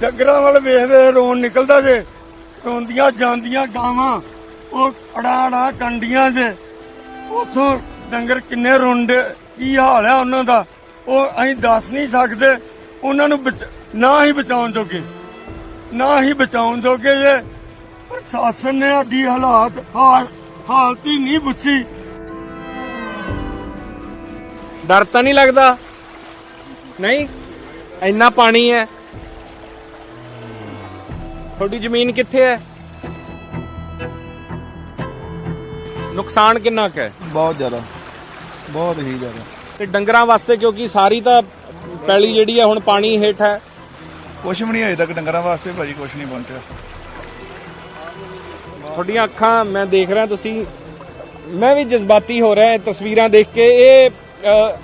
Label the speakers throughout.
Speaker 1: ਡੰਗਰਾਂ ਵੱਲ ਵੇਖ ਵੇਖ ਰੋਣ ਨਿਕਲਦਾ ਜੇ, ਰੋਂਦੀਆਂ ਜਾਂਦੀਆਂ ਗਾਵਾਂ, ਉਹ ਅੜਾ ਕੰਡੀਆਂ ਜੇ। ਉਥੋਂ ਡੰਗਰ ਕਿੰਨੇ ਰੋਂਦੇ, ਕੀ ਹਾਲ ਹੈ ਉਹਨਾਂ ਦਾ? ਉਹ ਅਸੀਂ ਦੱਸ ਨਹੀਂ ਸਕਦੇ। ਉਹਨਾਂ ਨੂੰ ਬਚ- ਨਾ ਹੀ ਬਚਾਉਣ ਜੋਗੇ। ਨਾ ਹੀ ਬਚਾਉਣ ਜੋਗੇ ਜੇ। ਪ੍ਰਸ਼ਾਸਨ ਨੇ ਸਾਡੀ ਹਾਲਾਤ, ਹਾਲ, ਹਾਲਤ ਹੀ ਨਹੀਂ ਪੁੱਛੀ।
Speaker 2: ਡਰ ਤਾਂ ਨਹੀਂ ਲੱਗਦਾ? ਨਹੀਂ? ਇੰਨਾ ਪਾਣੀ ਹੈ। ਤੁਹਾਡੀ ਜ਼ਮੀਨ ਕਿੱਥੇ ਹੈ? ਨੁਕਸਾਨ ਕਿੰਨਾ ਕੁ ਹੈ?
Speaker 3: ਬਹੁਤ ਜ਼ਿਆਦਾ। ਬਹੁਤ ਹੀ ਜ਼ਿਆਦਾ।
Speaker 2: ਤੇ ਡੰਗਰਾਂ ਵਾਸਤੇ ਕਿਉਂਕਿ ਸਾਰੀ ਤਾਂ ਪੈਲੀ ਜਿਹੜੀ ਹੈ ਹੁਣ ਪਾਣੀ ਹੇਠ ਹੈ।
Speaker 3: ਕੁਛ ਵੀ ਨਹੀਂ ਅਜੇ ਤੱਕ ਡੰਗਰਾਂ ਵਾਸਤੇ ਭਾਜੀ ਕੁਛ ਨਹੀਂ ਪਹੁੰਚਿਆ।
Speaker 2: ਤੁਹਾਡੀਆਂ ਅੱਖਾਂ ਮੈਂ ਦੇਖ ਰਿਹਾ ਤੁਸੀਂ। ਮੈਂ ਵੀ ਜਜ਼ਬਾਤੀ ਹੋ ਰਿਹਾ ਇਹ ਤਸਵੀਰਾਂ ਦੇਖ ਕੇ। ਇਹ ਅ,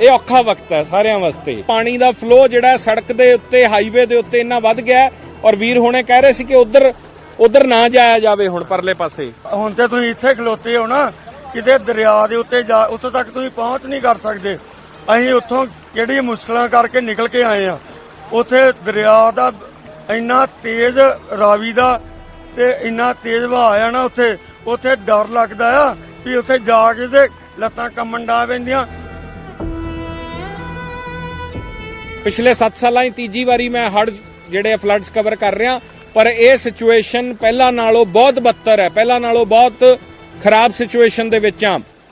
Speaker 2: ਇਹ ਔਖਾ ਵਕਤ ਹੈ ਸਾਰਿਆਂ ਵਾਸਤੇ। ਪਾਣੀ ਦਾ ਫਲੋ ਜਿਹੜਾ ਸੜਕ ਦੇ ਉੱਤੇ ਹਾਈਵੇ ਦੇ ਉੱਤੇ ਇੰਨਾ ਵੱਧ ਗਿਆ ਹੈ। ਔਰ ਵੀਰ ਹੁਣੇ ਕਹਿ ਰਹੇ ਸੀ ਕਿ ਉਧਰ ਉਧਰ ਨਾ ਜਾਇਆ ਜਾਵੇ ਹੁਣ ਪਰਲੇ ਪਾਸੇ।
Speaker 1: ਹੁਣ ਤੇ ਤੁਸੀਂ ਇੱਥੇ ਖਲੋਤੇ ਹੋ ਨਾ ਕਿਤੇ ਦਰਿਆ ਦੇ ਉੱਤੇ ਜਾ ਉੱਥੋਂ ਤੱਕ ਤੁਸੀਂ ਪਹੁੰਚ ਨਹੀਂ ਕਰ ਸਕਦੇ। ਅਸੀਂ ਉੱਥੋਂ ਕਿਹੜੀ ਮੁਸ਼ਕਲਾਂ ਕਰਕੇ ਨਿਕਲ ਕੇ ਆਏ ਆ। ਉੱਥੇ ਦਰਿਆ ਦਾ ਇੰਨਾ ਤੇਜ਼ ਰਾਵੀ ਦਾ ਤੇ ਇੰਨਾ ਤੇਜ਼ ਵਹਾਅ ਆ ਨਾ ਉੱਥੇ ਉੱਥੇ ਡਰ ਲੱਗਦਾ ਆ ਵੀ ਉੱਥੇ ਜਾ ਕੇ ਤੇ ਲੱਤਾਂ ਕੰਮਣ ਡਾ ਪੈਂਦੀਆਂ।
Speaker 2: ਪਿਛਲੇ 7 ਸਾਲਾਂ ਦੀ ਤੀਜੀ ਵਾਰੀ ਮੈਂ ਹੜ੍ਹ ਜਿਹੜੇ ਫਲੱਡਸ ਕਵਰ ਕਰ ਰਹੇ ਰਿਹਾ ਪਰ ਇਹ ਸਿਚੁਏਸ਼ਨ ਪਹਿਲਾਂ ਨਾਲੋਂ ਬਹੁਤ ਬੱਤਰ ਹੈ, ਪਹਿਲਾਂ ਨਾਲੋਂ ਬਹੁਤ ਖਰਾਬ ਸਿਚੁਏਸ਼ਨ ਦੇ ਵਿੱਚ ਆ